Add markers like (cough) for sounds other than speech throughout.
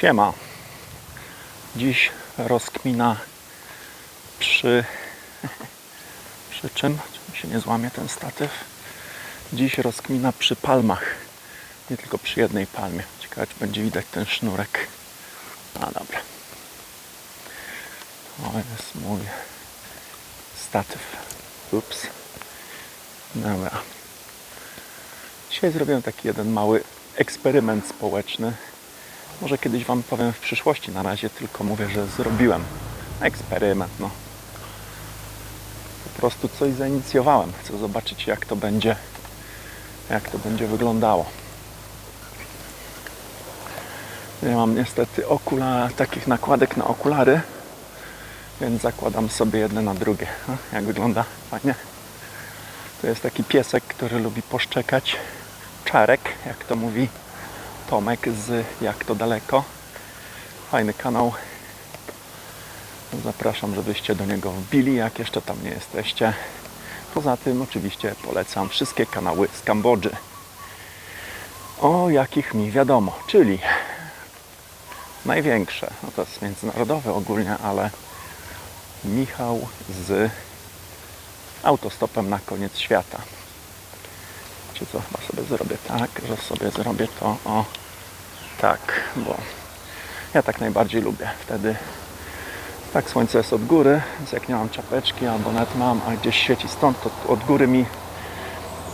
Siema. Dziś rozkmina przy... (laughs) przy czym? Czy się nie złamie ten statyw? Dziś rozkmina przy palmach. Nie tylko przy jednej palmie. Ciekawe, czy będzie widać ten sznurek. A dobra. To jest mój statyw. Ups. Dobra. Dzisiaj zrobiłem taki jeden mały eksperyment społeczny. Może kiedyś Wam powiem w przyszłości. Na razie tylko mówię, że zrobiłem eksperyment. No. Po prostu coś zainicjowałem. Chcę zobaczyć, jak to będzie, jak to będzie wyglądało. Ja mam niestety okula, takich nakładek na okulary, więc zakładam sobie jedne na drugie. Jak wygląda? Fajnie. To jest taki piesek, który lubi poszczekać. Czarek, jak to mówi Tomek z Jak to daleko. Fajny kanał. Zapraszam, żebyście do niego wbili, jak jeszcze tam nie jesteście. Poza tym oczywiście polecam wszystkie kanały z Kambodży. O jakich mi wiadomo, czyli największe, no to jest międzynarodowe ogólnie, ale Michał z autostopem na koniec świata. Co chyba sobie zrobię tak, że sobie zrobię to o tak, bo ja tak najbardziej lubię. Wtedy tak słońce jest od góry, więc jak nie mam czapeczki albo net mam, a gdzieś świeci stąd, to od góry mi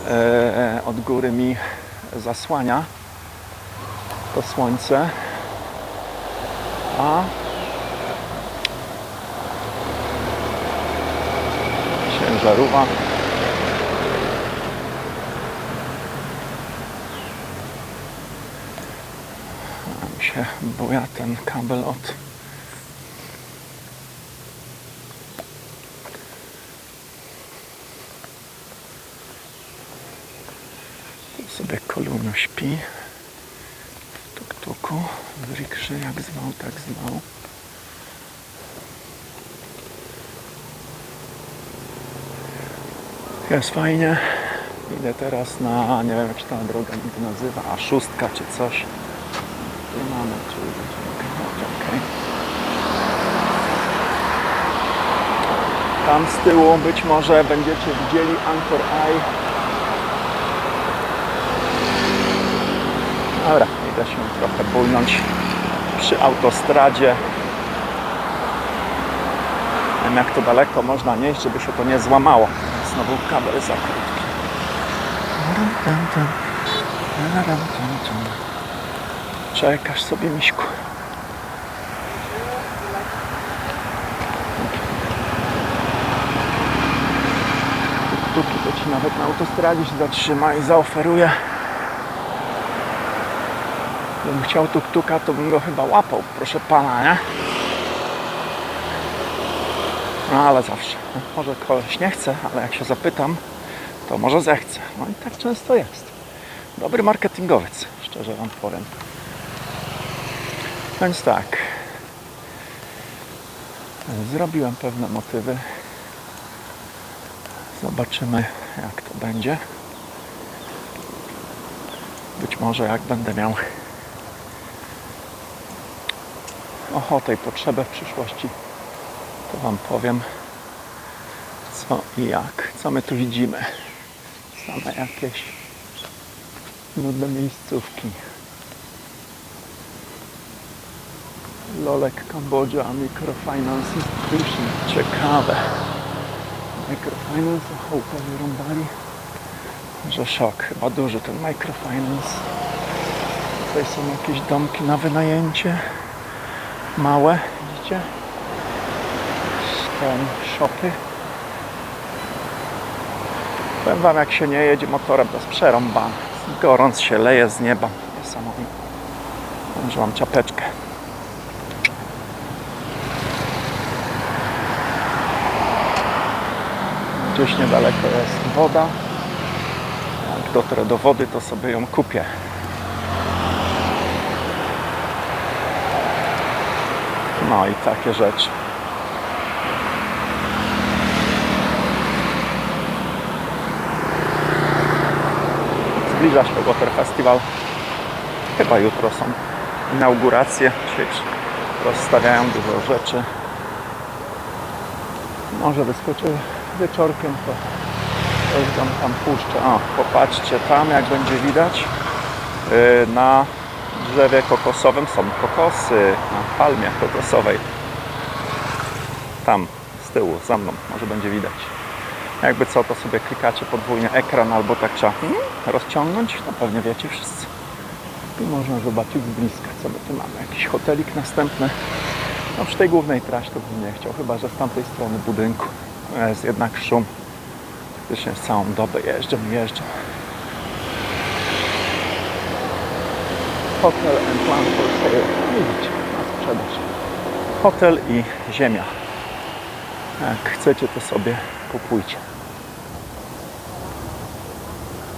e, od góry mi zasłania to słońce. A ciężarówka mi się buja ten kabel od sobie kolumno śpi. W tuk-tuku. W jak zwał tak zwał. Jest fajnie. Idę teraz na nie wiem jak się ta droga nazywa a szóstka czy coś tam z tyłu być może będziecie widzieli Anchor Eye Dobra, idę się trochę bójnąć przy autostradzie. Nie wiem jak to daleko można nieść, żeby się to nie złamało. Znowu kabel za krótki. Czekasz sobie, miśku. Tuki to ci nawet na autostradzie się zatrzyma i zaoferuje Gdybym chciał tuk-tuka, to bym go chyba łapał, proszę pana, nie? No ale zawsze. Może koleś nie chce, ale jak się zapytam, to może zechce. No i tak często jest. Dobry marketingowiec, szczerze wam powiem. Więc tak. Zrobiłem pewne motywy. Zobaczymy, jak to będzie. Być może jak będę miał ochotę i potrzebę w przyszłości, to Wam powiem co i jak. Co my tu widzimy? Same jakieś nudne miejscówki. Lolek Kambodża Microfinance Institution. Ciekawe. Microfinance, chałupę wyrąbali. Że szok, chyba duży ten microfinance. Tutaj są jakieś domki na wynajęcie małe, widzicie? Ten shopy. Powiem wam, jak się nie jedzie motorem, to jest przerąbane. Gorąc się leje z nieba. Niesamowite. Mam czapeczkę. Gdzieś niedaleko jest woda. Jak dotrę do wody, to sobie ją kupię. No i takie rzeczy. Zbliża się Water Festival. Chyba jutro są inaugurację. Dzisiaj rozstawiają dużo rzeczy. Może wyskoczę wieczorkiem, to coś tam, tam puszczę. O, popatrzcie tam, jak będzie widać. Yy, Na drzewie kokosowym są kokosy, na palmie kokosowej. Tam, z tyłu, za mną, może będzie widać. Jakby co, to sobie klikacie podwójnie ekran, albo tak trzeba hmm, rozciągnąć, no pewnie wiecie wszyscy. I można zobaczyć z bliska, co my tu mamy. Jakiś hotelik następny. No przy tej głównej trasie to bym nie chciał, chyba że z tamtej strony budynku jest jednak szum. Faktycznie całą dobę jeżdżę, jeżdżę. Hotel and land for sale. Widzicie, na sprzedaż. Hotel i ziemia. Jak chcecie, to sobie kupujcie.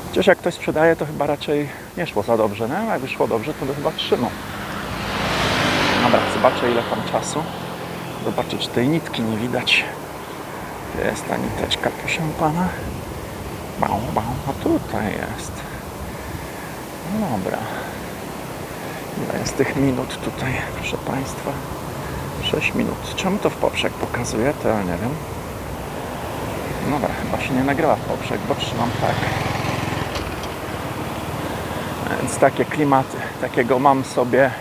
Chociaż jak ktoś sprzedaje, to chyba raczej nie szło za dobrze, nie? Jakby szło dobrze, to by chyba trzymał. Dobra, zobaczę ile tam czasu. Zobaczę, czy tej nitki nie widać. Jest ta niteczka, proszę pana? Bał, bał, a tutaj jest. No dobra. Ile jest tych minut tutaj, proszę państwa? 6 minut. Czemu to w poprzek pokazuje? To ja nie wiem. Dobra, chyba się nie nagrywa w poprzek, bo trzymam tak. Więc takie klimaty. Takiego mam sobie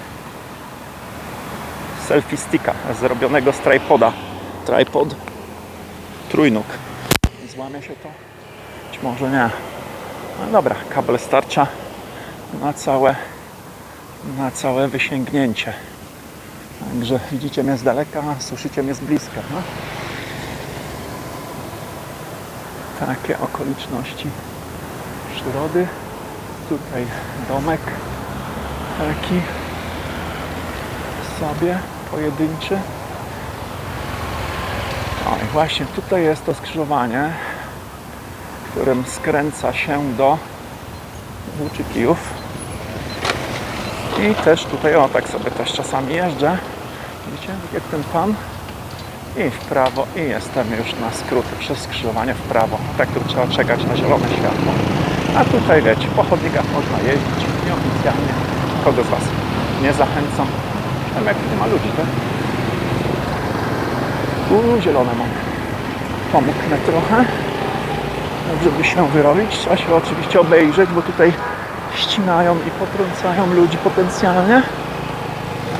selfie sticka zrobionego z tripoda. Tripod trójnóg. Złamie się to? Być może nie. No dobra, kabel starcza na całe na całe wysięgnięcie. Także widzicie mnie z daleka, słyszycie mnie z bliska. No? Takie okoliczności przyrody. Tutaj domek taki sobie pojedynczy. O i właśnie tutaj jest to skrzyżowanie, którym skręca się do Włóczykijów. I też tutaj, o tak sobie też czasami jeżdżę. Widzicie, tak jak ten pan. I w prawo i jestem już na skróty przez skrzyżowanie w prawo. Tak tu trzeba czekać na zielone światło. A tutaj wiecie, po chodnikach można jeździć nieoficjalnie. Kogo z Was nie zachęcam. Tam jak nie ma ludzi, tak? Uuu, zielone mam. Pomógnę trochę. Żeby się wyrobić, trzeba się oczywiście obejrzeć, bo tutaj ścinają i potrącają ludzi potencjalnie.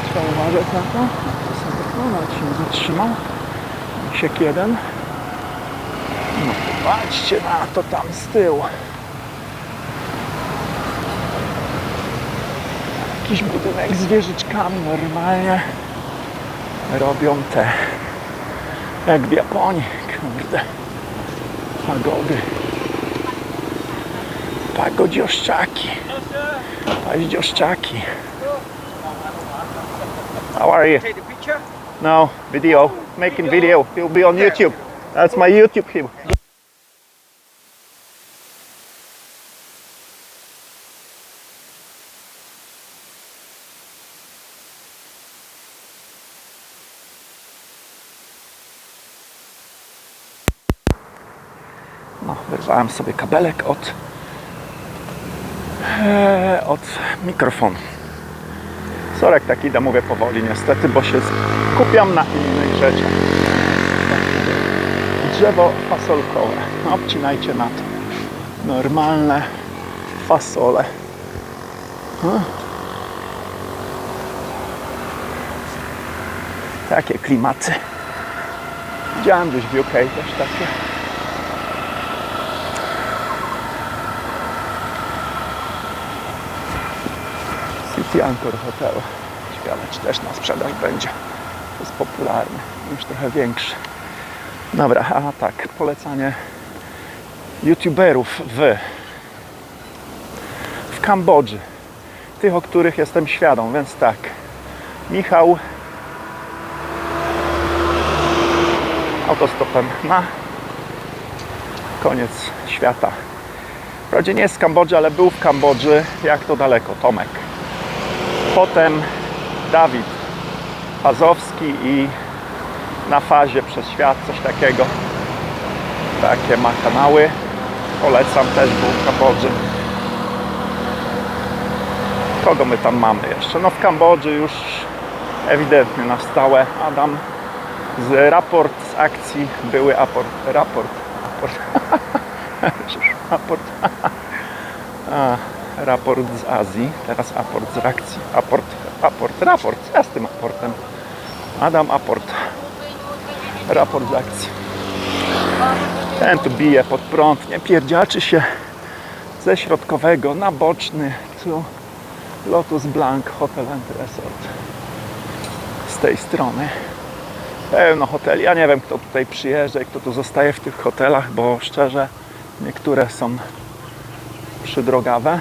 Trzeba uważać na to. No, nawet się zatrzymał. Siek jeden. No, patrzcie na to tam z tyłu. Jakiś budynek z wieżyczkami normalnie robią te jak w Japonii, kurde. Pagody. Pagodzioszczaki. Paździoszczaki. How are you? Take the picture. No, video. Making video. It'll be on YouTube. That's my YouTube here. Wyrwałem sobie kabelek od, e, od mikrofonu. Sorek tak idę, mówię powoli niestety, bo się skupiam na innych rzeczach. Drzewo fasolkowe. Obcinajcie na to. Normalne fasole. Takie klimaty. Widziałem gdzieś w UK też takie. Anchor Hotel. Ciekawe, czy też na sprzedaż będzie. Jest popularny, już trochę większy. Dobra, a tak, polecanie youtuberów w, w Kambodży. Tych, o których jestem świadom, więc tak. Michał autostopem na koniec świata. Wprawdzie nie jest z Kambodży, ale był w Kambodży. Jak to daleko? Tomek. Potem Dawid Pazowski i na fazie przez świat coś takiego. Takie ma kanały. Polecam też był Kambodży. Kogo my tam mamy jeszcze? No w Kambodży już ewidentnie na stałe Adam z raport z akcji, były aport, raport, (laughs) raport, (laughs) raport, raport z Azji, teraz aport z reakcji, aport, aport, raport, ja z tym aportem, Adam aport, raport z akcji. Ten tu bije pod prąd, nie pierdziaczy się ze środkowego na boczny, tu Lotus Blanc Hotel and Resort. Z tej strony. Pełno hoteli. Ja nie wiem, kto tutaj przyjeżdża i kto tu zostaje w tych hotelach, bo szczerze, niektóre są przydrogawe,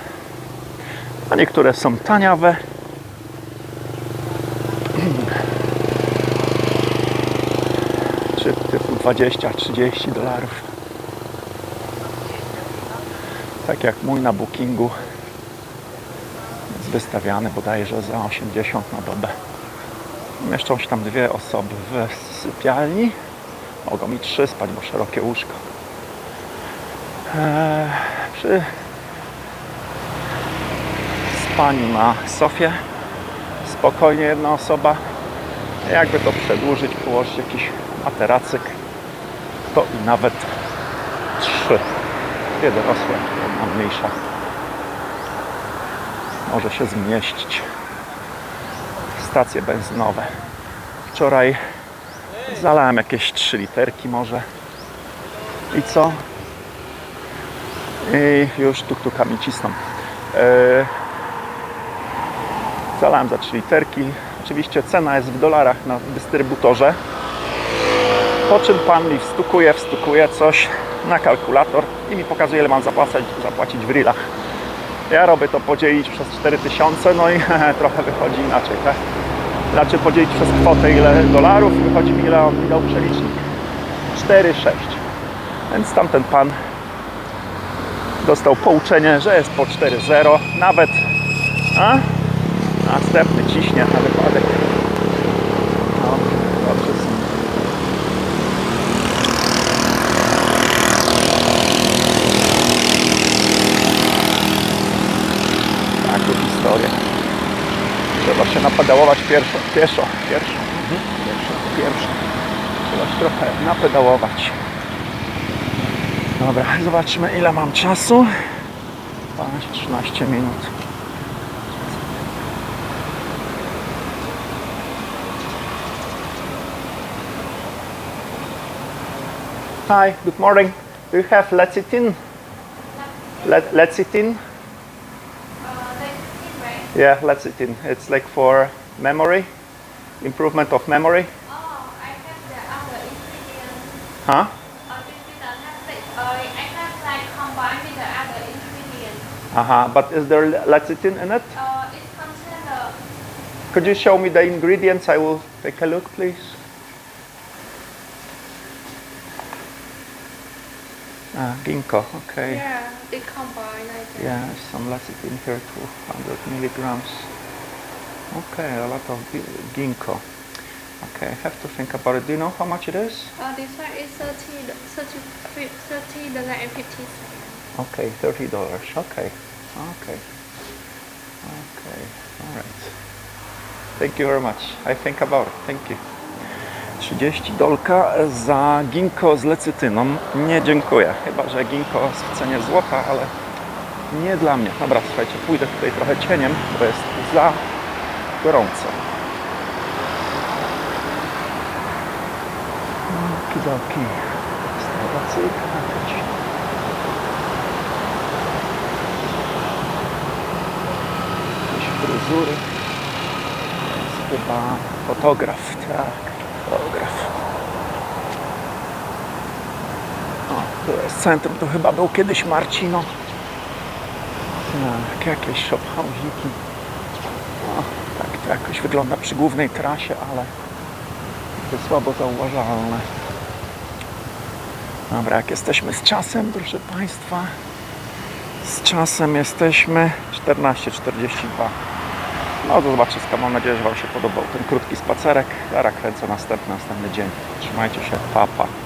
a niektóre są taniawe. Czy typu 20-30 dolarów. Tak jak mój na bookingu jest wystawiany bodajże za 80 na dobę. Mieszczą się tam dwie osoby w sypialni. Mogą i trzy spać, bo szerokie łóżko. Eee, przy spaniu na sofie spokojnie jedna osoba. Jakby to przedłużyć, położyć jakiś materacyk, to i nawet trzy. Dwie dorosłe, jedna mniejsza. Może się zmieścić stacje benzynowe. Wczoraj zalałem jakieś 3 literki może. I co? I już tuktukami cisną. Yy, zalałem za 3 literki. Oczywiście cena jest w dolarach na dystrybutorze. Po czym pan mi wstukuje, wstukuje coś na kalkulator i mi pokazuje ile mam zapłacać, zapłacić w rilach. Ja robię to podzielić przez 4000, no i (laughs) trochę wychodzi inaczej, tak? Znaczy podzielić przez kwotę ile dolarów wychodzi mi ile on mi dał przelicznik. 4,6. Więc tamten pan dostał pouczenie, że jest po 4,0. Nawet a? Następny ciśnie na wypadek. No, dobrze są. Historię. Trzeba się napedałować pierwszo, pieszo, pierwszo, mhm. pierwszo, pierwszo. Trzeba się trochę napedałować. Dobra, zobaczmy ile mam czasu. 12-13 minut. Hi, good morning. Do you have lecithin? Le- lecithin? Uh? Yeah, lecithin. It's like for memory, improvement of memory. Oh, I have the other ingredients. Huh? Uh, this is. Uh, I have like combined with the other ingredients. Uh-huh. But is there le- lecithin in it? Uh, it contains Could you show me the ingredients? I will take a look, please. Ah, ginkgo. Okay. yeah, it combined I think. Yeah, some lecithin here, 200 milligrams. Okay, a lot of ginkgo. Okay, I have to think about it. Do you know how much it is? Uh, this one is 30, 30, 30 dollar and 50 cents. Okay, thirty dollars. Okay, okay, okay. All right. Thank you very much. I think about it. Thank you. 30 dolka za ginko z lecytyną. Nie dziękuję. Chyba, że ginko w cenie złota, ale nie dla mnie. Dobra, słuchajcie, pójdę tutaj trochę cieniem, bo jest za gorąco. Okidoki. Stawacyjka jakaś. jakieś fryzury. Jest chyba fotograf, tak, fotograf. O, tu jest centrum, to chyba był kiedyś Marcino. Tak, jakieś shophousiki. O, tak to jakoś wygląda przy głównej trasie, ale to słabo zauważalne. Dobra, jak jesteśmy z czasem, proszę Państwa, z czasem jesteśmy 14.42. No to zobaczyska, mam nadzieję, że Wam się podobał ten krótki spacerek. Zaraz kręcę następny, następny dzień. Trzymajcie się, papa. Pa.